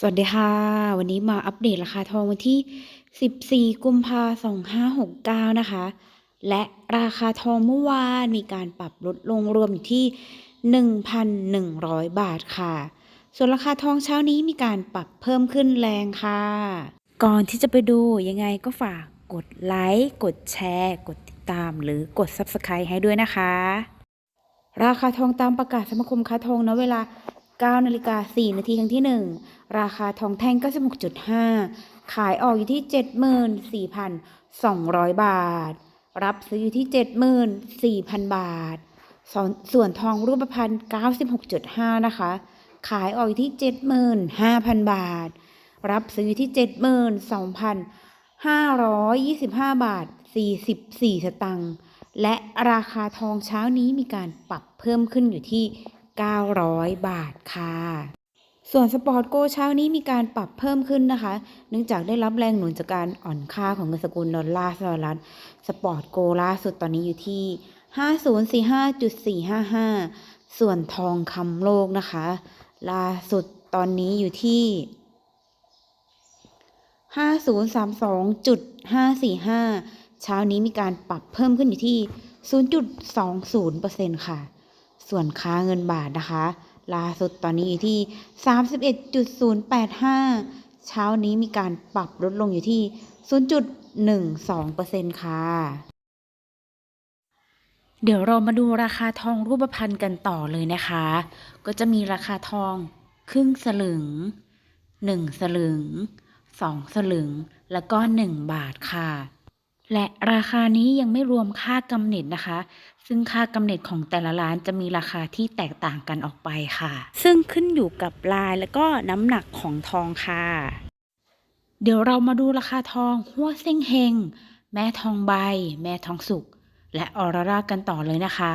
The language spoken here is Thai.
สวัสดีค่ะ วันนี้มาอัปเดตราคาทองวันที่ 14 กุมภาพันธ์2569 นะคะ และราคาทองเมื่อวานมีการปรับลดลงรวมอยู่ที่ 1,100 บาทค่ะ ส่วนราคาทองเช้านี้มีการปรับเพิ่มขึ้นแรงค่ะ ก่อนที่จะไปดูยังไงก็ฝากกดไลค์ กดแชร์ กดติดตามหรือกด Subscribe ให้ด้วยนะคะ ราคาทองตามประกาศสมาคมค้าทองณเวลา 9นาฬิกา4นาทีครั้งที่ 1 ราคาทองแท่ง 96.5 ขายออกอยู่ที่ 74,200 บาท รับซื้ออยู่ที่ 74,000 บาทส่วนส่วนทองรูปพรรณ96.5 นะคะ ขายออกอยู่ที่ 75,000 บาท รับซื้ออยู่ที่ 72,525 บาท 44 สตังค์ และราคาทองเช้านี้มีการปรับเพิ่มขึ้นอยู่ที่ 900 บาทค่ะ ส่วนสปอร์ตโกเช้านี้มีการปรับเพิ่มขึ้นนะคะ เนื่องจากได้รับแรงหนุนจากการอ่อนค่าของเงินสกุลดอลลาร์สหรัฐ สปอร์ตโกล่าสุดตอนนี้อยู่ที่ 5045.455 ส่วนทองคำโลกนะคะ ล่าสุดตอนนี้อยู่ที่5032.545 เช้านี้มีการปรับเพิ่มขึ้นอยู่ที่ 0.20%ค่ะ ส่วนค่าเงินบาทนะคะล่าสุดตอนนี้อยู่ที่ 31.085 เช้านี้มีการปรับลดลงอยู่ที่ 0.12%ค่ะ เดี๋ยวเรามาดูราคาทองรูปพรรณกันต่อเลยนะคะ ก็จะมีราคาทองครึ่งสลึง 1 สลึง 2 สลึง แล้วก็ 1 บาทค่ะ และราคานี้ยังไม่รวมค่ากำเนิดนะคะ ซึ่งค่ากำเนิดของแต่ละร้านจะมีราคาที่แตกต่างกันออกไปค่ะ ซึ่งขึ้นอยู่กับลายและก็น้ำหนักของทองค่ะ เดี๋ยวเรามาดูราคาทองหัวเส้งเฮง แม่ทองใบ แม่ทองสุก และออร่ารากันต่อเลยนะคะ